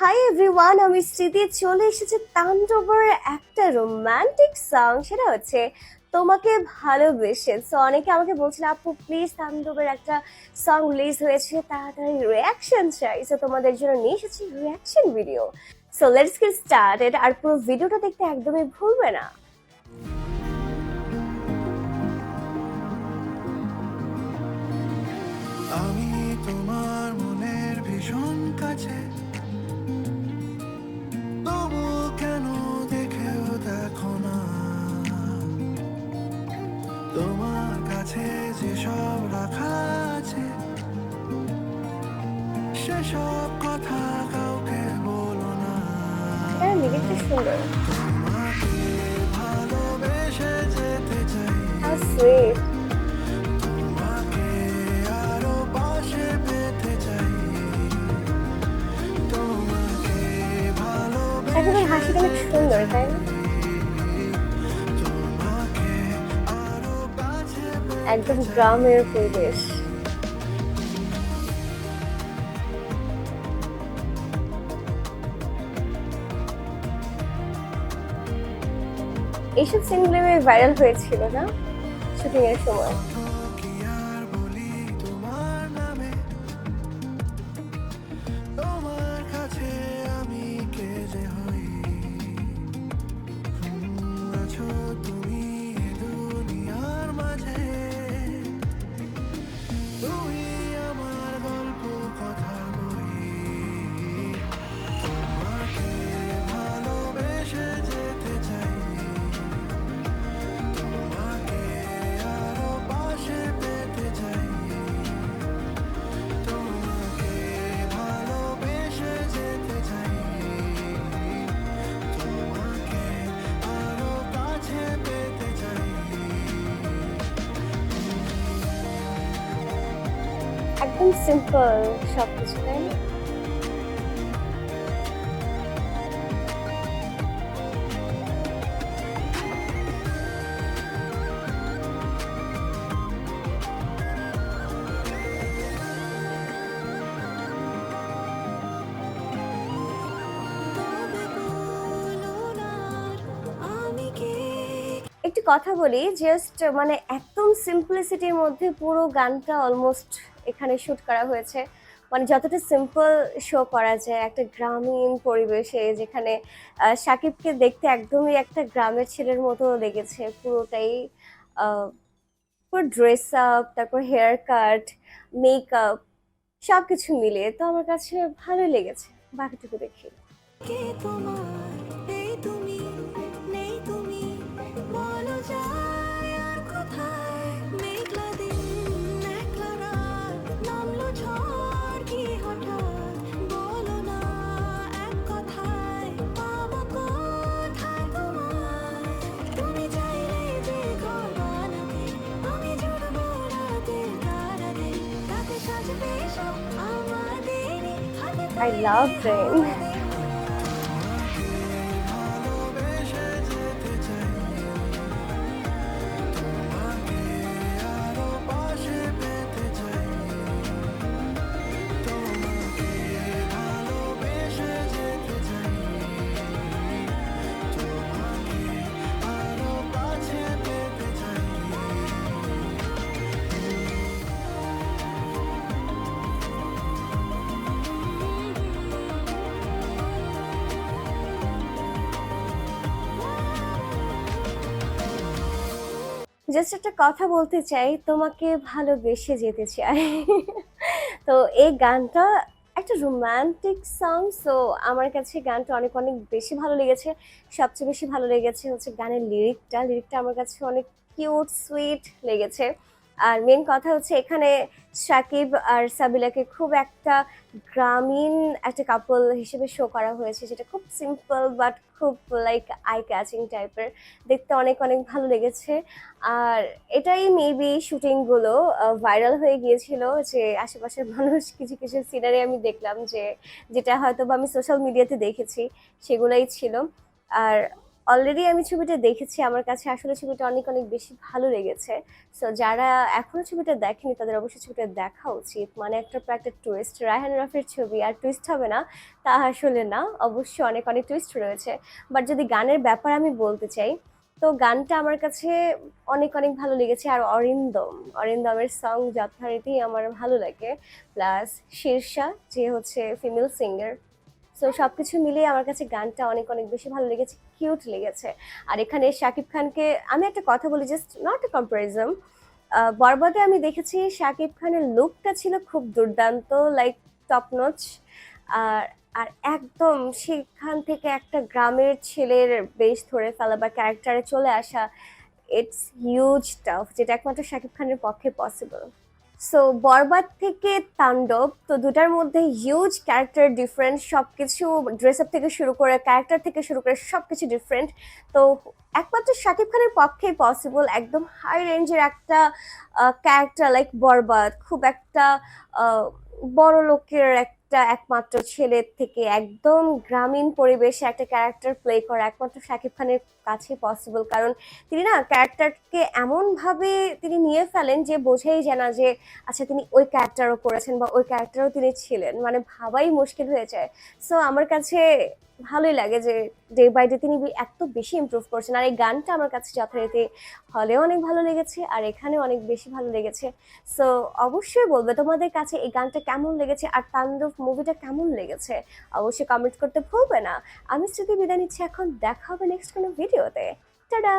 Hi everyone আমি স্মৃতি চলে এসেছে তাণ্ডবের একটা রোমান্টিক সং সেটা হচ্ছে, তোমাকে ভালোবেসে। সো অনেকে আমাকে বলছিল, আপু প্লিজ তাণ্ডবের একটা সং রিলিজ হয়েছে, তাড়াতাড়ি রিয়াকশন চাই। সো তোমাদের জন্য নিয়ে এসেছি reaction video so let's get started আর পুরো ভিডিওটা দেখতে একদমই ভুলবে না। আমি তোমার মনের ভীষণ কাছে তোমার কাছে যেসব রাখা আছে সেসব কথা কাউকে বলো না। হ্যাঁ তোমাকে ভালোবেসে যেতে চাই। তোমাকে আরও পাশে পেতে চাই। তোমাকে ভালোবেসে হাসিটা অনেক সুন্দর তাই না? একদম গ্রামের পরিবেশ। এইসব সিনগুলো ভাইরাল হয়েছিল না? শুটিং এর সময়। সিম্পল সবকিছু তাই না? কথা বলি জাস্ট মানে একদম সিম্পলিসিটির মধ্যে পুরো গানটা অলমোস্ট এখানে শুট করা হয়েছে। মানে যতটা সিম্পল শো করা যায়, একটা গ্রামীণ পরিবেশে যেখানে সাকিবকে দেখতে একদমই একটা গ্রামের ছেলের মতো লেগেছে। পুরোটাই পুরো ড্রেস আপ তারপর হেয়ার কাট মেকআপ সব কিছু মিলিয়ে। তো আমার কাছে ভালোই লেগেছে। বাকিটুকু দেখি। তোমার I love rain. জাস্ট একটা কথা বলতে চাই, তোমাকে ভালোবেসে যেতে চাই। তো এই গানটা একটা রোম্যান্টিক সং সো আমার কাছে গানটা অনেক অনেক বেশি ভালো লেগেছে। সবচেয়ে বেশি ভালো লেগেছে হচ্ছে গানের লিরিকটা লিরিকটা আমার কাছে অনেক কিউট সুইট লেগেছে। আর মেন কথা হচ্ছে এখানে সাকিব আর সাবিলাকে খুব একটা গ্রামীণ একটা কাপল হিসেবে শো করা হয়েছে, যেটা খুব সিম্পল বাট খুব লাইক আই ক্যাচিং টাইপের দেখতে অনেক অনেক ভালো লেগেছে। আর এটাই মেবি শুটিংগুলো ভাইরাল হয়ে গিয়েছিল যে আশেপাশের মানুষ কিছু কিছু সিনারি আমি দেখলাম যে, যেটা হয়তো বা আমি সোশ্যাল মিডিয়াতে দেখেছি, সেগুলোই ছিল। আর অলরেডি আমি ছবিটা দেখেছি, আমার কাছে আসলে ছবিটা অনেক অনেক বেশি ভালো লেগেছে। সো যারা এখনও ছবিটা দেখেনি, তাদের অবশ্যই ছবিটা দেখা উচিত। মানে একটা পর একটা টুইস্ট রায়হান রাফির ছবি, আর টুইস্ট হবে না, তা আসলে না। অবশ্যই অনেক অনেক টুইস্ট রয়েছে। বাট যদি গানের ব্যাপার আমি বলতে চাই, তো গানটা আমার কাছে অনেক অনেক ভালো লেগেছে। আর অরিন্দম, অরিন্দমের সং যথারীতি আমার ভালো লাগে। প্লাস শীর্ষা যে হচ্ছে ফিমেল সিঙ্গার সো সব কিছু মিলিয়ে আমার কাছে গানটা অনেক অনেক বেশি ভালো লেগেছে। কিউট লেগেছে। আর এখানে শাকিব খানকে আমি একটা কথা বলি জাস্ট নট এ কম্পারিজম বরবাদে আমি দেখেছি শাকিব খানের লুকটা ছিল খুব দুর্দান্ত লাইক টপ নচ আর আর একদম সেখান থেকে একটা গ্রামের ছেলের বেশ ধরে ফেলা বা ক্যারেক্টারে চলে আসা ইটস হিউজ টাফ যেটা একমাত্র শাকিব খানের পক্ষে পসিবল সো বরবাদ থেকে তাণ্ডব তো দুটার মধ্যে হিউজ ক্যারেক্টার ডিফারেন্ট সব কিছু ড্রেস আপ থেকে শুরু করে ক্যারেক্টার থেকে শুরু করে সব কিছু ডিফারেন্ট তো একমাত্র শাকিব খানের পক্ষেই পসিবল একদম হাই রেঞ্জের একটা ক্যারেক্টার লাইক বরবাদ খুব একটা বড় লোকের একটা একমাত্র ছেলের থেকে একদম গ্রামীণ পরিবেশে একটা ক্যারেক্টার প্লে করা একমাত্র শাকিব খানের কাছে পসিবল কারণ তিনি না ক্যারেক্টারকে এমনভাবে তিনি নিয়ে ফেলেন যে বোঝাই যায় না যে আচ্ছা তিনি ওই ক্যারেক্টারও করেছেন বা ওই ক্যারেক্টারও তিনি ছিলেন। মানে ভাবাই মুশকিল হয়ে যায়। সো আমার কাছে ভালোই লাগে যে ডে বাই ডে তিনি এত বেশি ইমপ্রুভ করছেন। আর এই গানটা আমার কাছে যথারীতি হলেও অনেক ভালো লেগেছে, আর এখানে অনেক বেশি ভালো লেগেছে। সো অবশ্যই বলবে তোমাদের কাছে এই গানটা কেমন লেগেছে আর তাণ্ডব মুভিটা কেমন লেগেছে? অবশ্যই কমেন্ট করতে ভুলবে না। আমি স্মৃতি বিদায় নিচ্ছি, এখন দেখা হবে নেক্সট কোনো ভিডিওতে টাটা!